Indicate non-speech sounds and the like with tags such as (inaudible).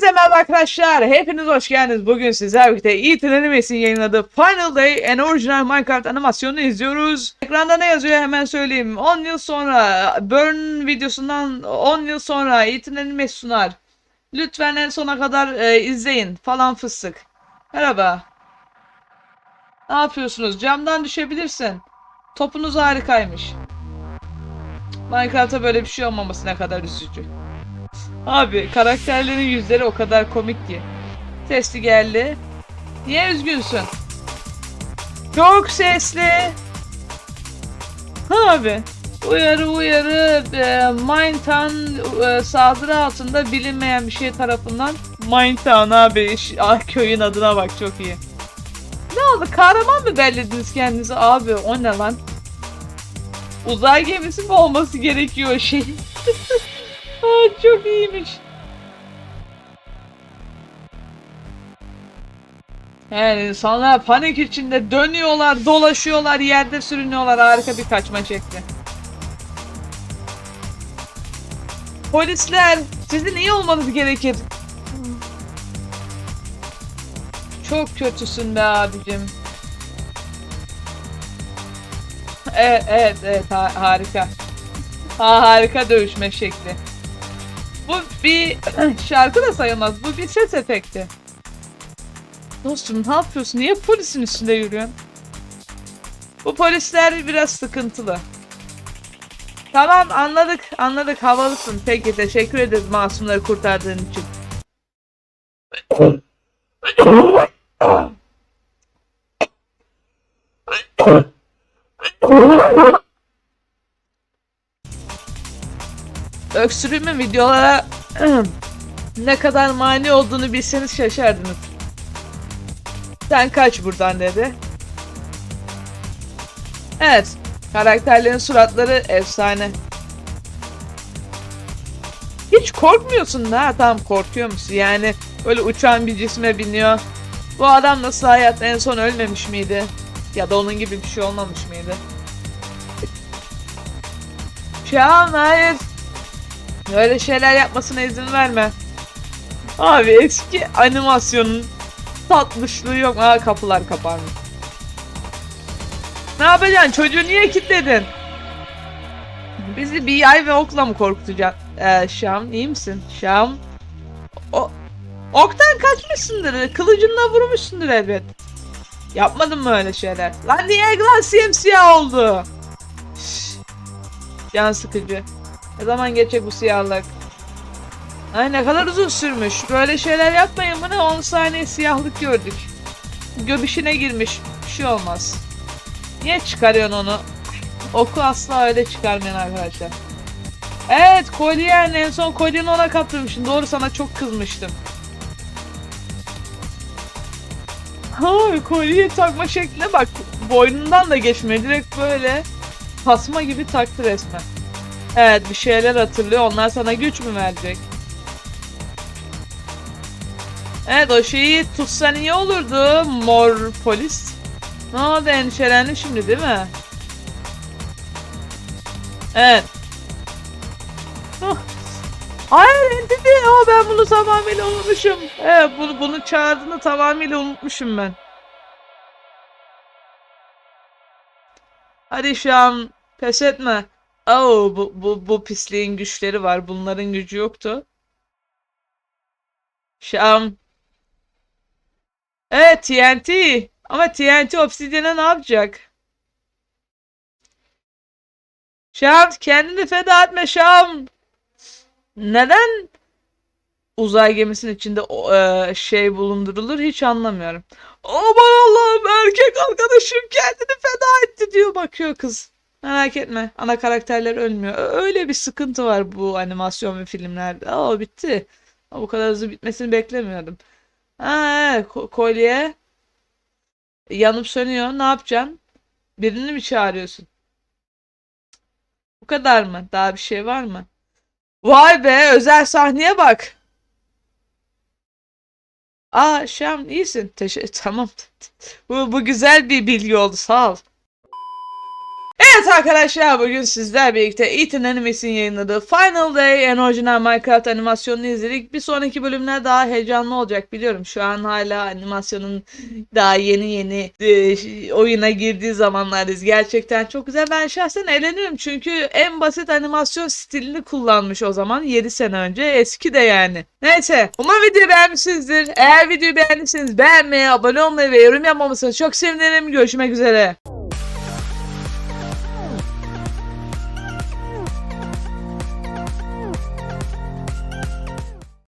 Hepinize merhaba arkadaşlar. Hepiniz hoş geldiniz. Bugün sizlerle birlikte Ethan Animes'in yayınladığı Final Day and Original Minecraft animasyonunu izliyoruz. Ekranda ne yazıyor hemen söyleyeyim. 10 yıl sonra Burn videosundan 10 yıl sonra Ethan Animes sunar. Lütfen en sona kadar e, izleyin falan fıstık. Merhaba. Ne yapıyorsunuz? Camdan düşebilirsin. Topunuz harikaymış. Minecraft'ta böyle bir şey olmaması ne kadar üzücü. Abi karakterlerin yüzleri o kadar komik ki. Sesli geldi. Niye üzgünsün? Çok sesli. Ha abi. Uyarı uyarı e, Mindtown e, saldırı altında bilinmeyen bir şey tarafından Mindtown abi ah, köyün adına bak çok iyi. Ne oldu kahraman mı bellediniz kendinizi abi o ne lan? Uzay gemisi mi olması gerekiyor şey? (laughs) Aa, çok iyiymiş. Yani insanlar panik içinde dönüyorlar, dolaşıyorlar, yerde sürünüyorlar. Harika bir kaçma şekli. Polisler, sizin iyi olmanız gerekir. Çok kötüsün be abicim. Evet, evet, evet, ha- harika. Ha, harika dövüşme şekli. Bu bir şarkı da sayılmaz. Bu bir ses efekti. Dostum ne yapıyorsun? Niye polisin üstünde yürüyorsun? Bu polisler biraz sıkıntılı. Tamam anladık anladık havalısın. Peki teşekkür ederiz masumları kurtardığın için. (laughs) Öksürüğümün videolara (clears throat) ne kadar mani olduğunu bilseniz şaşardınız. Sen kaç buradan dedi. Evet. Karakterlerin suratları efsane. Hiç korkmuyorsun da. Ha, tamam korkuyor musun? Yani böyle uçan bir cisme biniyor. Bu adam nasıl hayatta en son ölmemiş miydi? Ya da onun gibi bir şey olmamış mıydı? Şahan hayır. Öyle şeyler yapmasına izin verme. Abi eski animasyonun tatlışlığı yok. Aa kapılar kapanmış. Ne yapacaksın? Çocuğu niye kilitledin? Bizi bir yay ve okla mı korkutacaksın? Ee, Şam iyi misin? Şam. O oktan kaçmışsındır. Kılıcınla vurmuşsundur elbet. Yapmadın mı öyle şeyler? Lan niye lan simsiyah oldu? Şşş. Can sıkıcı. Ne zaman geçecek bu siyahlık? Ay ne kadar uzun sürmüş. Böyle şeyler yapmayın bana 10 saniye siyahlık gördük. Göbüşüne girmiş. Bir şey olmaz. Niye çıkarıyorsun onu? Oku asla öyle çıkarmayın arkadaşlar. Evet kolyen en son kolyeni ona kaptırmıştım. Doğru sana çok kızmıştım. Ha kolye takma şekline bak. Boynundan da geçmiyor. Direkt böyle tasma gibi taktı resmen. Evet bir şeyler hatırlıyor. Onlar sana güç mü verecek? Evet o şeyi tutsan iyi olurdu. Mor polis. Ne oldu endişelendi şimdi değil mi? Evet. Hah. Hayır entity. O ben bunu tamamıyla unutmuşum. Evet bunu, bunu çağırdığını tamamıyla unutmuşum ben. Hadi şu an pes etme. Oo, bu, bu, bu pisliğin güçleri var. Bunların gücü yoktu. Şam. Evet TNT. Ama TNT Obsidian'a ne yapacak? Şam kendini feda etme Şam. Neden uzay gemisinin içinde e, şey bulundurulur hiç anlamıyorum. Aman Allah'ım erkek arkadaşım kendini feda etti diyor bakıyor kız. Merak etme. Ana karakterler ölmüyor. Öyle bir sıkıntı var bu animasyon ve filmlerde. Aa bitti. Ama bu kadar hızlı bitmesini beklemiyordum. Ha, ko- kolye. Yanıp sönüyor. Ne yapacaksın? Birini mi çağırıyorsun? Bu kadar mı? Daha bir şey var mı? Vay be, özel sahneye bak. Aa, Şam iyisin. Teşekkür (laughs) tamam. Bu, bu güzel bir bilgi oldu. Sağ ol. Evet arkadaşlar bugün sizler birlikte Ethan Animes'in yayınladığı Final Day en orijinal Minecraft animasyonunu izledik. Bir sonraki bölümler daha heyecanlı olacak biliyorum. Şu an hala animasyonun daha yeni yeni e, oyuna girdiği zamanlardayız. Gerçekten çok güzel. Ben şahsen eğleniyorum çünkü en basit animasyon stilini kullanmış o zaman 7 sene önce. Eski de yani. Neyse. Umarım videoyu beğenmişsinizdir. Eğer videoyu beğendiyseniz beğenmeyi, abone olmayı ve yorum yapmamışsanız çok sevinirim. Görüşmek üzere.